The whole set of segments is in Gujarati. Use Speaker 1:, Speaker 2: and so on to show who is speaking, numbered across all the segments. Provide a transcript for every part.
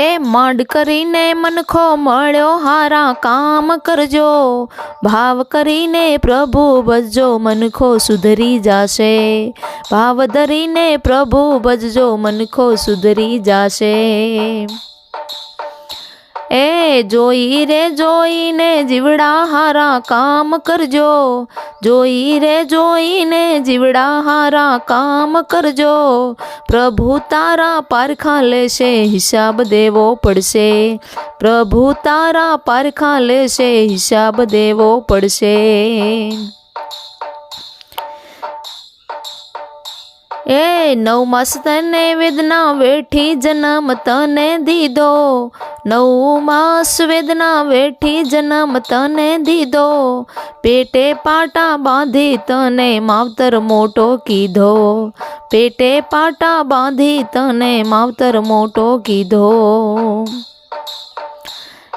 Speaker 1: એ માંડ કરીને મનખો મળ્યો હારા કામ કરજો. ભાવ કરીને પ્રભુ ભજજો, મનખો સુધરી જાશે. ભાવ ધરીને પ્રભુ ભજજો, મનખો સુધરી જાશે. એ જોઈ રે, જોઈને જીવડા હારા કામ કરજો. જોઈ રે, જોઈને જીવડા હારા કામ કરજો. પ્રભુ તારા પારખા લેશે, હિસાબ દેવો પડશે. પ્રભુ તારા પારખા લેશે, હિસાબ દેવો પડશે. એ નવ માસ તને વેદના વેઠી જન્મ તને દીધો. નવ માસ વેદના વેઠી જન્મ તને દીધો. પેટે પાટા બાંધી તને માવતર મોટો કીધો. પેટે પાટા બાંધી તને માવતર મોટો કીધો.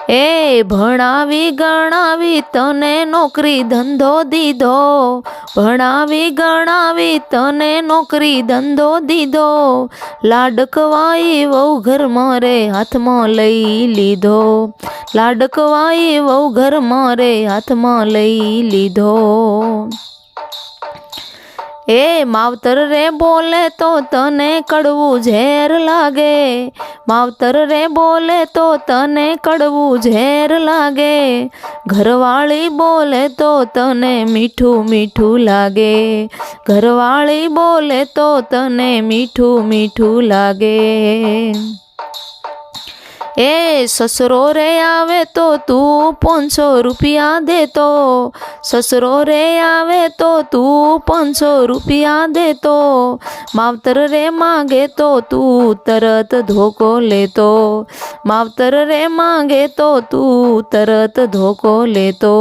Speaker 1: એ ભણાવી ગણાવી તને નોકરી ધંધો દીધો. ભણાવી ગણાવી તને નોકરી ધંધો દીધો. લાડકવાઈ વહુ ઘરમાં રે હાથમાં લઈ લીધો. લાડકવાઈ વહુ ઘરમાં રે હાથમાં લઈ લીધો. એ માવતર રે બોલે તો તને કડવું ઝેર લાગે. માવતર રે બોલે તો તને કડવું ઝેર લાગે. ઘરવાળી બોલે તો તને મીઠું મીઠું લાગે. ઘરવાળી બોલે તો તને મીઠું મીઠું લાગે. એ સસરો રે આવે તો તું પાંચસો રૂપિયા દેતો. સસરો રે આવે તો તું પાંચસો રૂપિયા દેતો. માવતર રે માગે તો તું તરત ધોકો લેતો. માવતર રે માગે તો તું તરત ધોકો લેતો.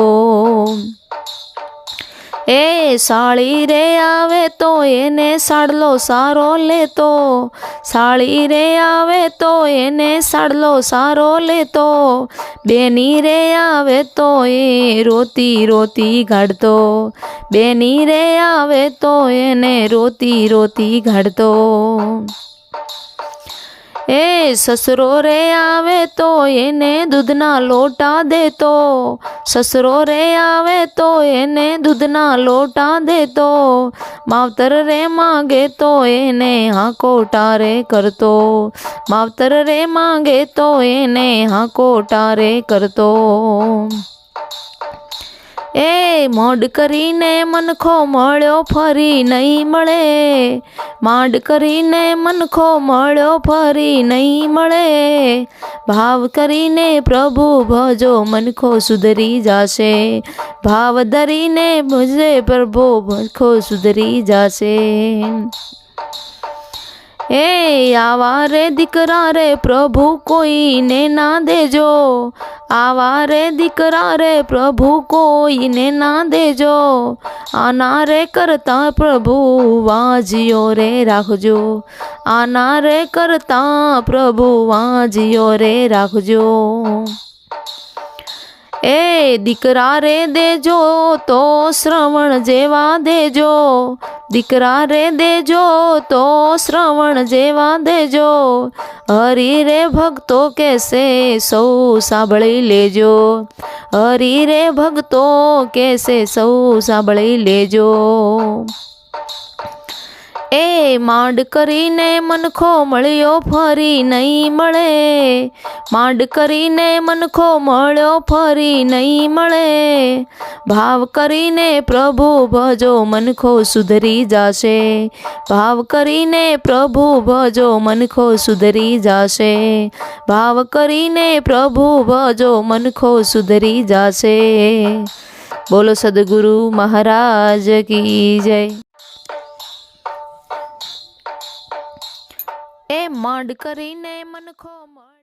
Speaker 1: એ સાળી રે આવે તો એને સાડલો સારો લેતો. સાળી રે આવે તો એને સાડલો સારો લેતો. બેની રે આવે તો એ રોતી રોતી ગાડતો બેની રે આવે તો એને રોતી રોતી ગાડતો એ સસરો રે આવે તો એને દૂધના લોટા દેતો સસરો રે આવે તો એને દૂધના લોટા દેતો માવતર રે માગે તો એને હાંકો ટારે કરતો માવતર રે માગે તો એને હાંકો ટારે કરતો એ મોડ કરીને મનખો મળ્યો ફરી નહીં મળે. માંડ કરીને મનખો મળ્યો ફરી નહીં મળે. ભાવ કરીને પ્રભુ ભજો મનખો સુધરી જાશે. ભાવ ધરીને ભજે પ્રભુ મનખો સુધરી જાશે. એ આવા રે દીકરા રે પ્રભુ કોઈને ના દેજો. આવા રે દીકરા રે પ્રભુ કોઈને ના દેજો. આના રે કરતા પ્રભુ વાજીઓ રે રાખજો. આના રે કરતા પ્રભુ વાજીઓ રે રાખજો. એ દીકરા રે દેજો તો શ્રવણ જેવા દેજો દીકરા રે દેજો તો શ્રવણ જેવા દેજો હરી રે ભક્તો કેસે સૌ સાંભળી લેજો હરી રે ભક્તો કેસે સૌ સાંભળી લેજો એ માંડ કરીને મનખો મળ્યો ફરી નહીં મળે. માંડ કરીને મનખો મળ્યો ફરી નહીં મળે. ભાવ કરીને પ્રભુ ભજો મનખો સુધરી જાશે. ભાવ કરીને પ્રભુ ભજો મનખો સુધરી જાશે. ભાવ કરીને પ્રભુ ભજો મનખો સુધરી જાશે. બોલો સદગુરુ મહારાજ કી જય. માંડ કરીને મનખો મળ